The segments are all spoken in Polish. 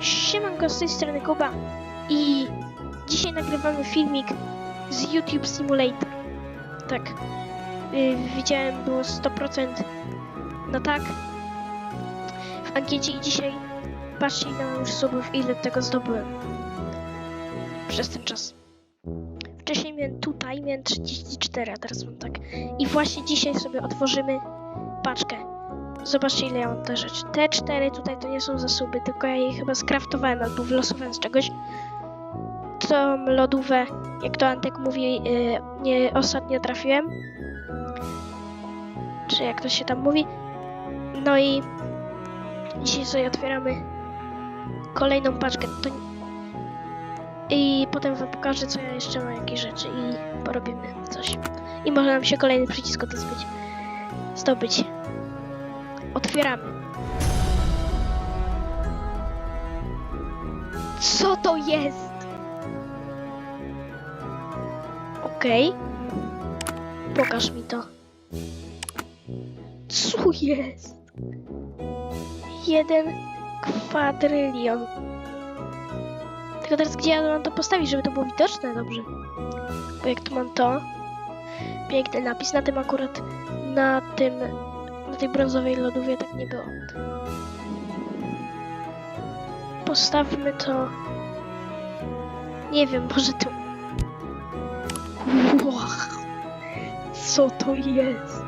Siemanko, z tej strony Kuba i dzisiaj nagrywamy filmik z YouTube Simulator. Tak, yy, widziałem było 100% na tak w ankiecie i dzisiaj patrzcie mam już subów, ile tego zdobyłem przez ten czas. Wcześniej miałem tutaj, miałem 34, a teraz mam tak. I właśnie dzisiaj sobie otworzymy paczkę. Zobaczcie ile ja mam te rzeczy. Te cztery tutaj to nie są zasoby, tylko ja je chyba skraftowałem albo wylosowałem z czegoś. Tą lodówę, jak to Antek mówi, yy, nie ostatnio trafiłem. Czy jak to się tam mówi. No i dzisiaj sobie otwieramy kolejną paczkę. To... I potem wam pokażę, co ja jeszcze mam, jakie rzeczy i porobimy coś. I może nam się kolejny przycisk odezwać. Zdobyć. Otwieramy. Co to jest? Okej. Pokaż mi to. Co jest? Jeden kwadrylion. Tylko teraz gdzie ja mam to postawić, żeby to było widoczne dobrze? Bo jak tu mam to, piękny napis, na tym akurat, na tym tej brązowej lodówie tak nie było. Postawmy to. Nie wiem, może tu. Co to jest?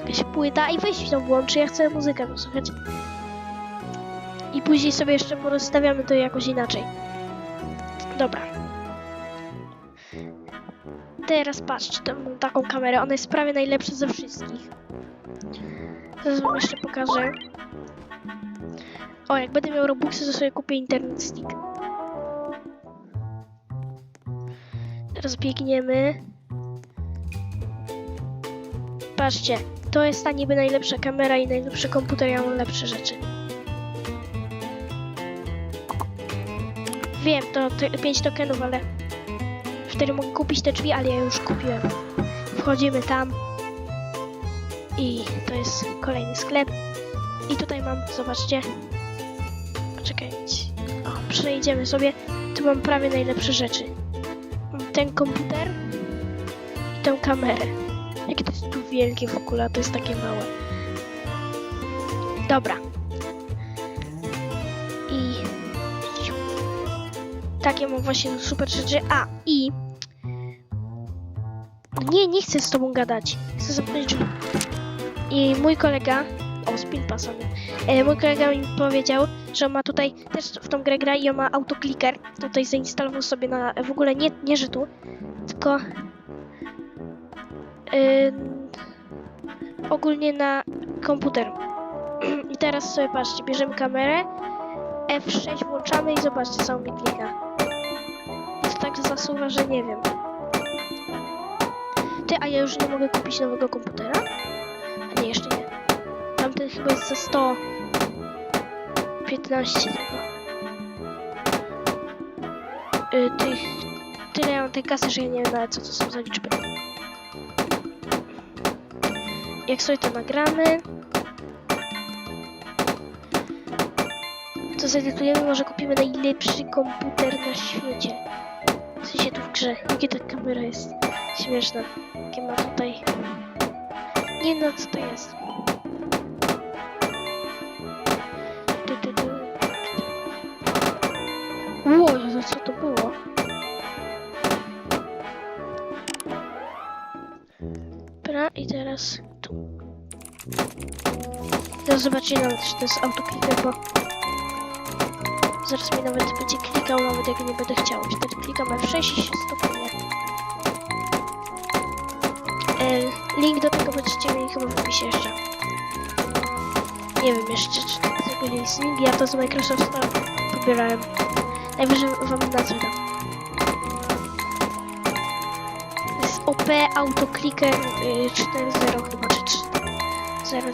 Jakaś płyta i weź ją włączy, ja chcę muzykę posłuchać. I później sobie jeszcze porozstawiamy to jakoś inaczej. Dobra. Teraz patrzcie, mam taką kamerę, ona jest prawie najlepsza ze wszystkich. Zaraz wam jeszcze pokażę. O, jak będę miał Robuxy, to sobie kupię internet stick. Teraz biegniemy. Patrzcie, to jest ta niby najlepsza kamera i najlepszy komputer, ja mam lepsze rzeczy. Wiem, to 5 tokenów, ale wtedy mogę kupić te drzwi, ale ja już kupiłem. Wchodzimy tam. I to jest kolejny sklep. I tutaj mam, zobaczcie. Poczekajcie. O, przejdziemy sobie. Tu mam prawie najlepsze rzeczy. Ten komputer i tę kamerę. Jakie to jest tu wielkie w ogóle, a to jest takie małe. Dobra. I takie mam właśnie super rzeczy. A, i nie, nie chcę z tobą gadać. Chcę zapytać, czy i mój kolega, o spin pasami, e, mój kolega mi powiedział, że on ma tutaj też w tą grę gra i on ma autokliker. Tutaj zainstalował sobie na, w ogóle nie, nie że tu, tylko ogólnie na komputer. I teraz sobie patrzcie, bierzemy kamerę, F6 włączamy i zobaczcie, co mi klika. To tak zasuwa, że nie wiem. Ty, a ja już nie mogę kupić nowego komputera? Tamten chyba jest za 115 tego. Y, tych... Tyle ja mam tej kasy, że ja nie wiem nawet co to są za liczby. Jak sobie to nagramy... To zedytujemy, może kupimy najlepszy komputer na świecie. W sensie tu w grze. Jakie ta kamera jest śmieszna. Jakie ma tutaj... Nie no, co to jest? Teraz tu. Zobaczycie nawet, czy to jest autokliker, bo zaraz mi nawet będzie klikał, nawet jak nie będę chciał. Wtedy klikam F6 i się stopuje. Link do tego będziecie mieli chyba w opisie jeszcze. Nie wiem jeszcze, czy tego jest link. Ja to z Microsoft Store pobierałem. Najwyżej wam nazwę dam. OP Autoclicker y, 4.0 chyba, czy 3.0, nie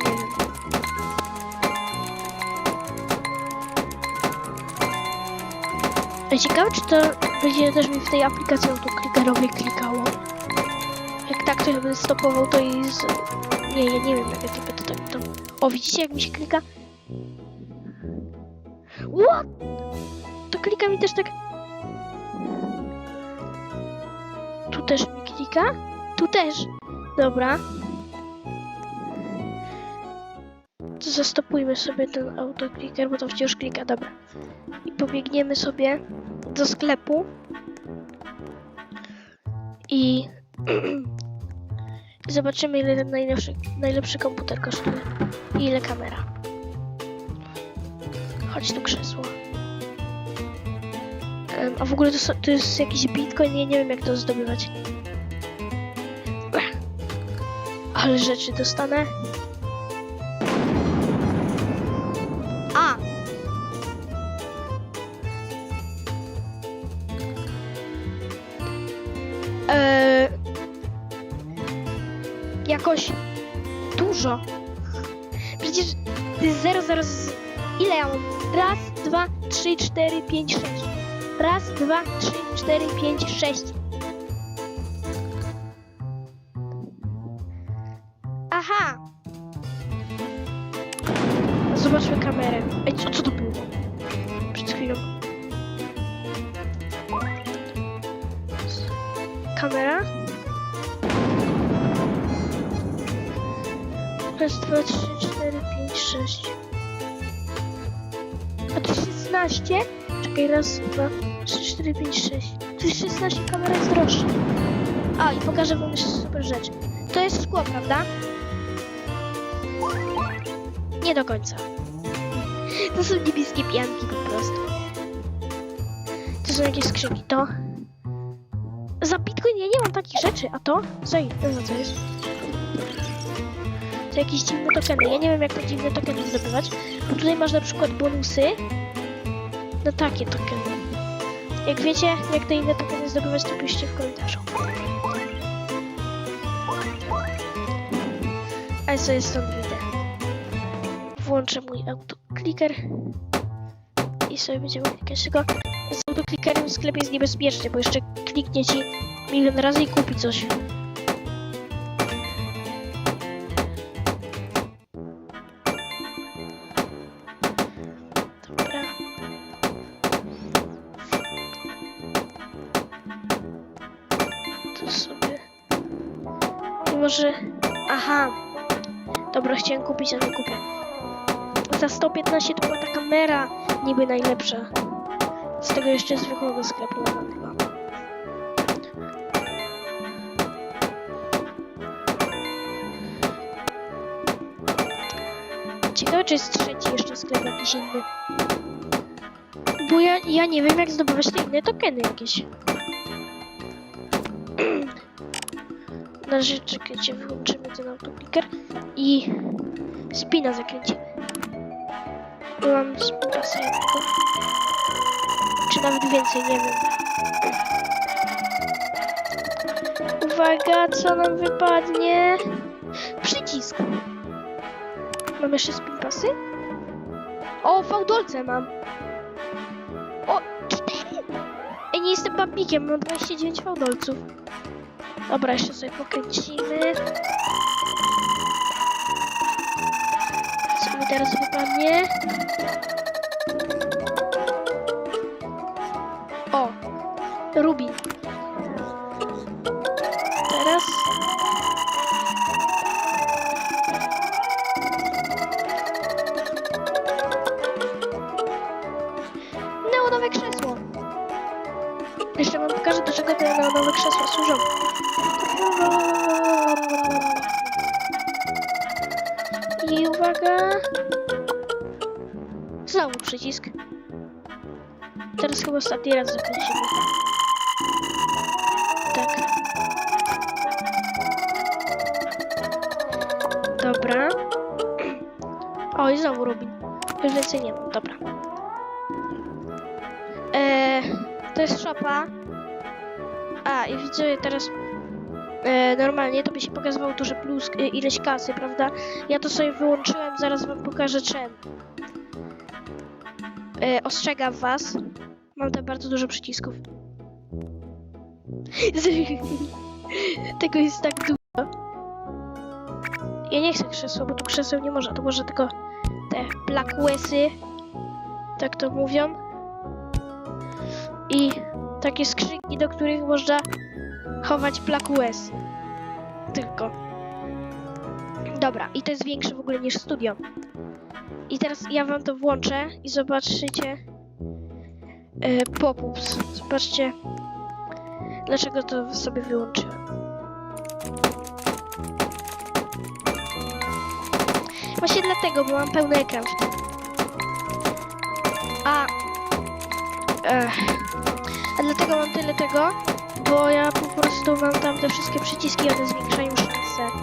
wiem. Ciekawe, czy to będzie też mi w tej aplikacji autoclickerowej klikało. Jak tak, to ja będę stopował to i z... Nie, ja nie wiem, jak ja to będę tak to... O, widzicie, jak mi się klika? What? To klika mi też tak... Tu też mi klika? Tu też. Dobra. To zastopujmy sobie ten autokliker, bo to wciąż klika, dobra. I pobiegniemy sobie do sklepu. I zobaczymy ile ten najlepszy, najlepszy komputer kosztuje. I ile kamera. Chodź tu krzesło. A w ogóle to, to jest jakiś bitcoin, nie wiem jak to zdobywać. Ale rzeczy dostanę. A! Eee, jakoś dużo. Przecież to jest 0, 0, z... ile ja mam? Raz, dwa, trzy, cztery, pięć, sześć. Raz, dwa, trzy, cztery, pięć, sześć. Raz, dwa, trzy, cztery, pięć, sześć. A to 16? Czekaj, raz, dwa, trzy, cztery, pięć, sześć. To jest 16, kamera jest. A, i pokażę wam jeszcze super rzecz. To jest szkło, prawda? Nie do końca. To są niebieskie pianki po prostu. To są jakieś skrzynki. To. Za bitcoin ja nie mam takich rzeczy, a to? Co, i- za co jest? To jakieś dziwne tokeny. Ja nie wiem jak te dziwne tokeny zdobywać. Bo tutaj masz na przykład bonusy na takie tokeny. Jak wiecie, jak te inne tokeny zdobywać, to piszcie w komentarzu. A ja sobie stąd wyjdę. Włączę mój autokliker i sobie będziemy klikać. Tylko z autoklikerem w sklepie jest niebezpiecznie, bo jeszcze kliknie ci milion razy i kupi coś. Może... Aha. Dobra, chciałem kupić, ale kupię. Za 115 to była ta kamera niby najlepsza. Z tego jeszcze zwykłego sklepu chyba. Ciekawe, czy jest trzeci jeszcze sklep jakiś inny. Bo ja, ja nie wiem, jak zdobywać te inne tokeny jakieś. Na razie czekajcie, wyłączymy ten autokliker i spina zakręcimy. Mam spina tylko. Czy nawet więcej, nie wiem. Uwaga, co nam wypadnie? Przycisk. Mam jeszcze spin pasy? O, fałdolce mam. O, cztery! Ej, nie jestem babikiem, mam 29 fałdolców. Dobra, jeszcze sobie pokręcimy. Co mi teraz wypadnie? O! Rubin. Teraz... Neonowe krzesło. Jeszcze wam pokażę, do czego te neonowe krzesła służą. I uwaga. Znowu przycisk. Teraz chyba ostatni raz zakręcimy. Tak. Dobra. O, i znowu Rubin. Już więcej nie mam, dobra. To jest szopa. A, i widzę teraz e, normalnie to by się pokazywał duży plus e, ileś kasy, prawda? Ja to sobie wyłączyłem, zaraz wam pokażę czemu. E, ostrzegam was. Mam tam bardzo dużo przycisków. Tego jest tak dużo. Ja nie chcę krzesła, bo tu krzeseł nie można. To może tylko te black. Tak to mówią. I takie skrzynki, do których można chować plak US. Tylko. Dobra, i to jest większe w ogóle niż studio. I teraz ja wam to włączę i zobaczycie e, pop-ups. Zobaczcie, dlaczego to sobie wyłączyłem. Właśnie dlatego, bo mam pełny ekran wtedy. A... Ech, a dlatego mam tyle tego, bo ja po prostu mam tam te wszystkie przyciski, one zwiększają szanse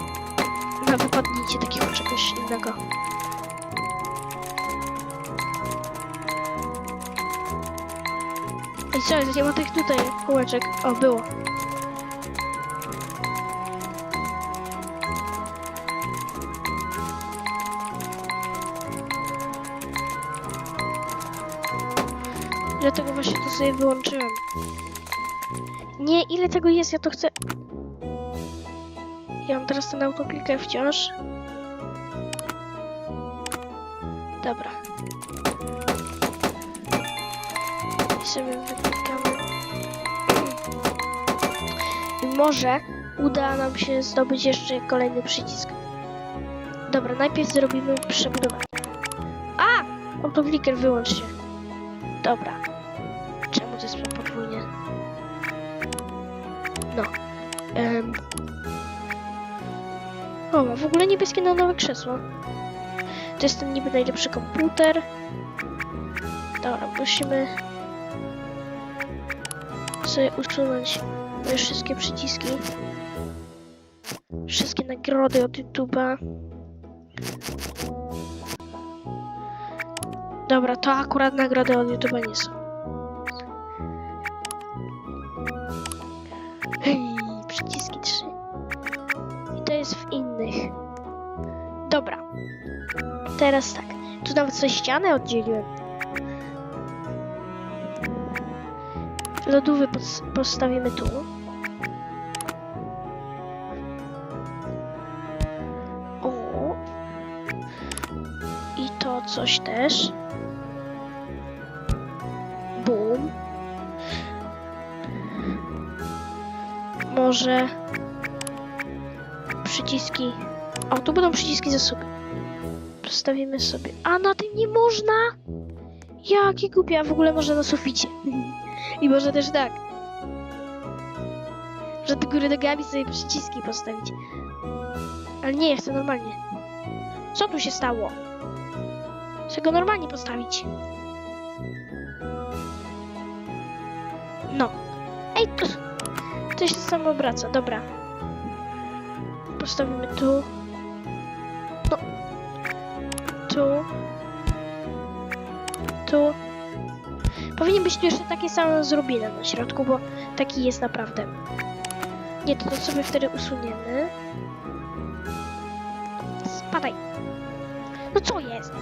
na wypadnięcie takiego czegoś innego. Ej, co? Nie ma tych tutaj kółeczek. O, było. Sobie wyłączyłem. Nie, ile tego jest? Ja to chcę... Ja mam teraz ten autoklikę wciąż. Dobra. I sobie wyklikamy. I może uda nam się zdobyć jeszcze kolejny przycisk. Dobra, najpierw zrobimy przebudowanie. A! Autokliker wyłącz się. Dobra. Ma w ogóle niebieskie na nowe krzesło. To jest ten niby najlepszy komputer. Dobra, musimy sobie usunąć wszystkie przyciski. Wszystkie nagrody od YouTube'a. Dobra, to akurat nagrody od YouTube'a nie są. Teraz tak. Tu nawet sobie ścianę oddzieliłem. Lodówy pos postawimy tu. O. I to coś też. Boom. Może przyciski. O, tu będą przyciski zasługi. Postawimy sobie. A na tym nie można! Jakie głupia, w ogóle można na suficie. I może też tak. Że do góry nogami sobie przyciski postawić. Ale nie, chcę normalnie. Co tu się stało? Chcę go normalnie postawić. No. Ej, to się samo obraca, dobra. Postawimy tu. Tu. Tu. Powinien być tu jeszcze takie samo z rubinem na środku, bo taki jest naprawdę. Nie, to, to sobie wtedy usuniemy. Spadaj. No co jest?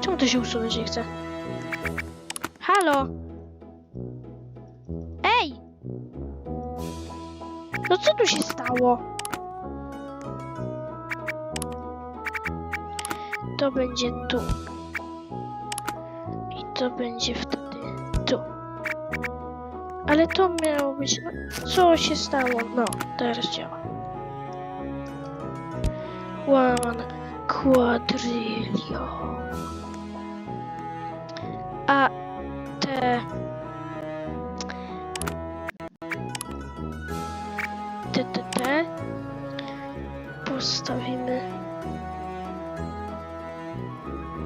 Czemu to się usunąć nie chce? Halo? Ej! No co tu się stało? Będzie tu. I to będzie wtedy tu. Ale to miało być... No, co się stało? No, teraz działa. One quadrillion. A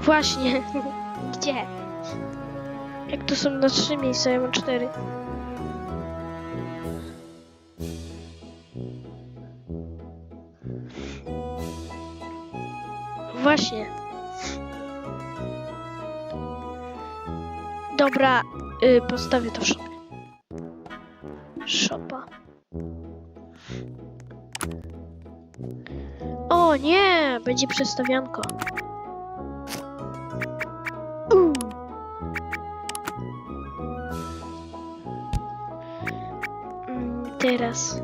Właśnie. Gdzie? Jak to są na trzy miejsca, ja mam cztery. Właśnie. Dobra, y, postawię to w shopie. Shopa. O nie, będzie przestawianko. teraz.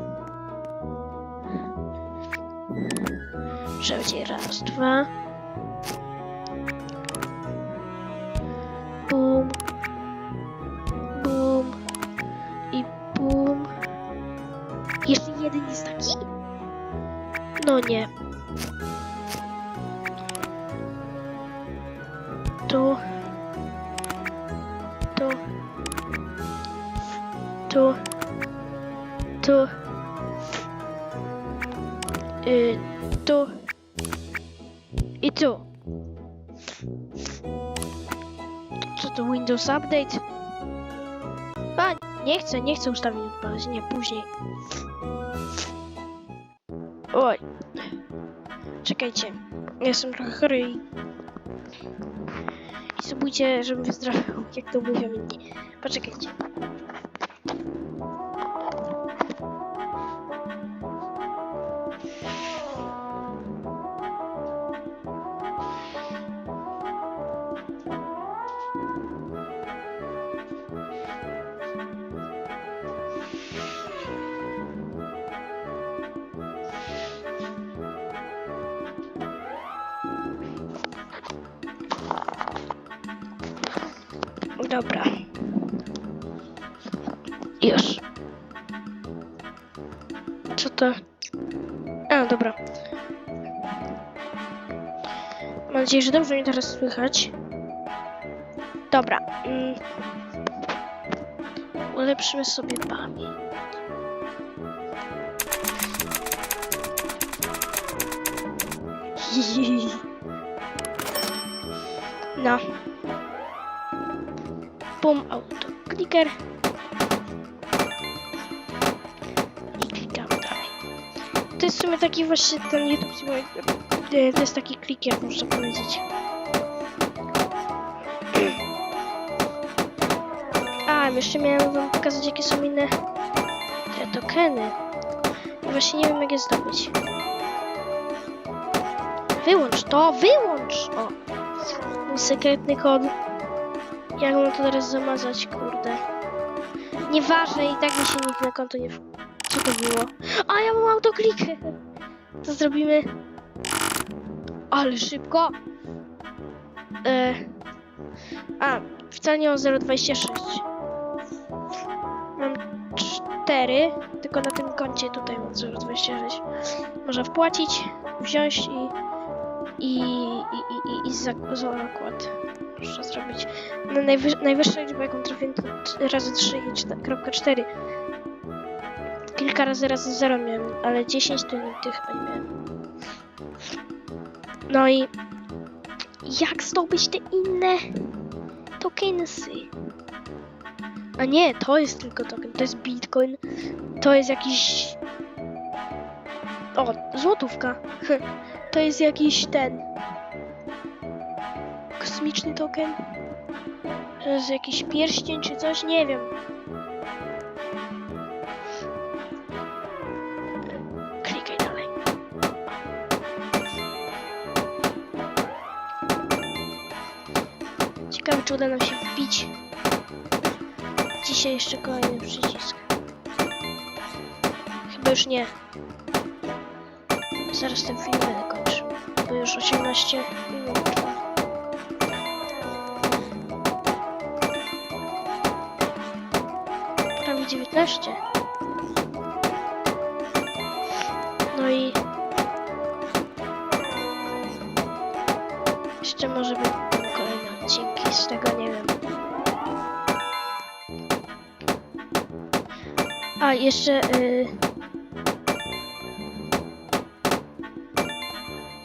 Trzeba raz, dwa. Bum. Bum. I bum. Jeszcze jeden jest taki? No nie. Tu. Tu. Tu. Tu. Y, tu. I tu. Co to Windows Update? A, nie chcę, nie chcę odpalać, nie, później. Oj. Czekajcie. Jestem trochę chory i... I subujcie, żebym wyzdrowiał, jak to mówią inni. Poczekajcie. Dobra. Już. Co to? A, dobra. Mam nadzieję, że dobrze mnie teraz słychać. Dobra. Mm. Ulepszymy sobie pamięć. No. Bum, auto, kliker. I klikamy dalej. To jest w sumie taki właśnie ten YouTube e, To jest taki klikier, można powiedzieć. A, jeszcze miałem wam pokazać jakie są inne te tokeny. Właśnie nie wiem jak je zdobyć. Wyłącz to, wyłącz! O, mój sekretny kod. Jak mam to teraz zamazać, kurde. Nieważne, i tak mi się nikt na konto nie... Co to było? A, ja mam autoklikę! To zrobimy... Ale szybko! E... A, wcale nie mam 0,26. Mam 4, tylko na tym koncie tutaj mam 0,26. Można wpłacić, wziąć i... I... I... I... I, i zak- zakład. Muszę zrobić. No najwyż, najwyższa liczba jaką trafiłem to razy 3 i 4.4. Kilka razy razy 0 miałem, ale 10 to nigdy chyba nie miałem. No i jak zdobyć te inne tokensy? A nie, to jest tylko token, to jest bitcoin, to jest jakiś... O, złotówka. To jest jakiś ten... Kosmiczny token? To jest jakiś pierścień czy coś? Nie wiem. Klikaj dalej. Ciekawe, czy uda nam się wbić. Dzisiaj jeszcze kolejny przycisk. Chyba już nie. Zaraz ten film będę kończył. Bo już 18 minut trwa. prawie 19. No i jeszcze może będą kolejne odcinki z tego, nie wiem. A jeszcze y...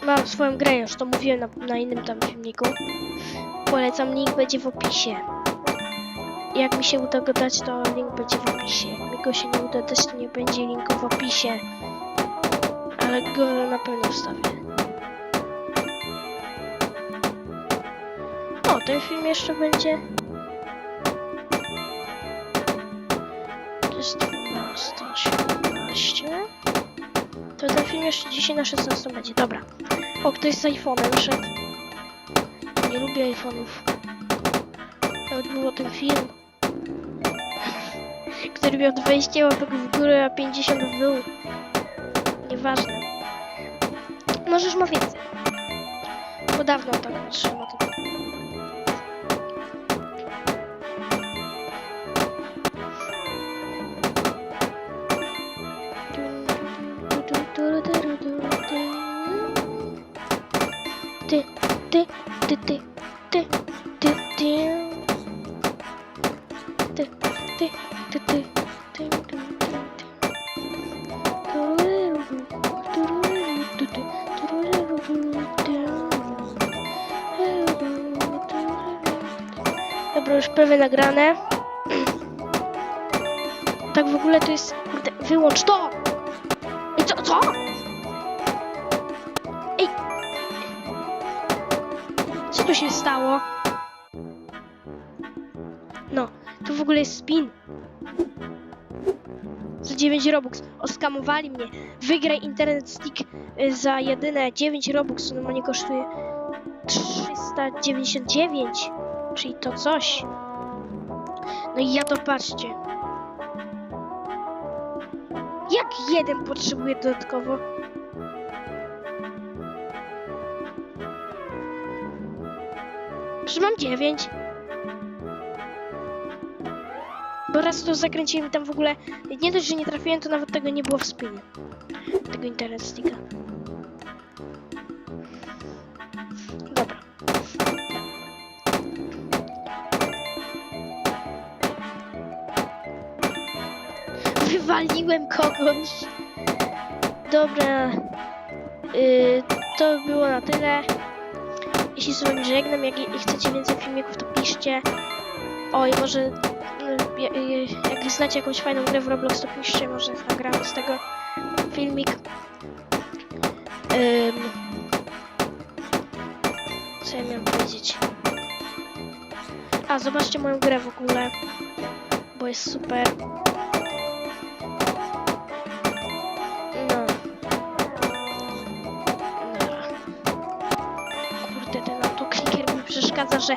mam swoją grę już, to mówiłem na, na innym tam filmiku. Polecam, link będzie w opisie. Jak mi się uda go dać, to link będzie w opisie. Jak mi go się nie uda dać, to nie będzie linku w opisie. Ale go na pewno wstawię. O, ten film jeszcze będzie... To jest 12, 17... To ten film jeszcze dzisiaj na 16 będzie. Dobra. O, ktoś z iPhone'em szedł. Nie lubię iPhone'ów. Nawet był o tym film który miał 20 łapek w górę, a 50 w dół. Nieważne. Możesz ma więcej. Bo dawno tak trzyma tylko. Ty, ty, ty, ty, ty, ty, ty, ty, ty. Dobra, już prawie nagrane. Tak w ogóle to jest... Kurde, wyłącz to! I co, co? Ej! Co tu się stało? No, tu w ogóle jest spin. Za 9 Robux. Oskamowali mnie. Wygraj internet stick y, za jedyne 9 Robux. Normalnie kosztuje 399. Czyli to coś. No i ja to patrzcie. Jak jeden potrzebuje dodatkowo? Że mam 9. Bo raz to zakręciłem i tam w ogóle nie dość, że nie trafiłem, to nawet tego nie było w spinie. Tego internet Wywaliłem kogoś. Dobra. Yy, to było na tyle. Jeśli z wami żegnam, jak jak chcecie więcej filmików, to piszcie. O, i może y, y, jak znacie jakąś fajną grę w Roblox, to piszcie, może nagramy z tego filmik. Ym, co ja miałem powiedzieć? A, zobaczcie moją grę w ogóle, bo jest super. Przeszkadza, że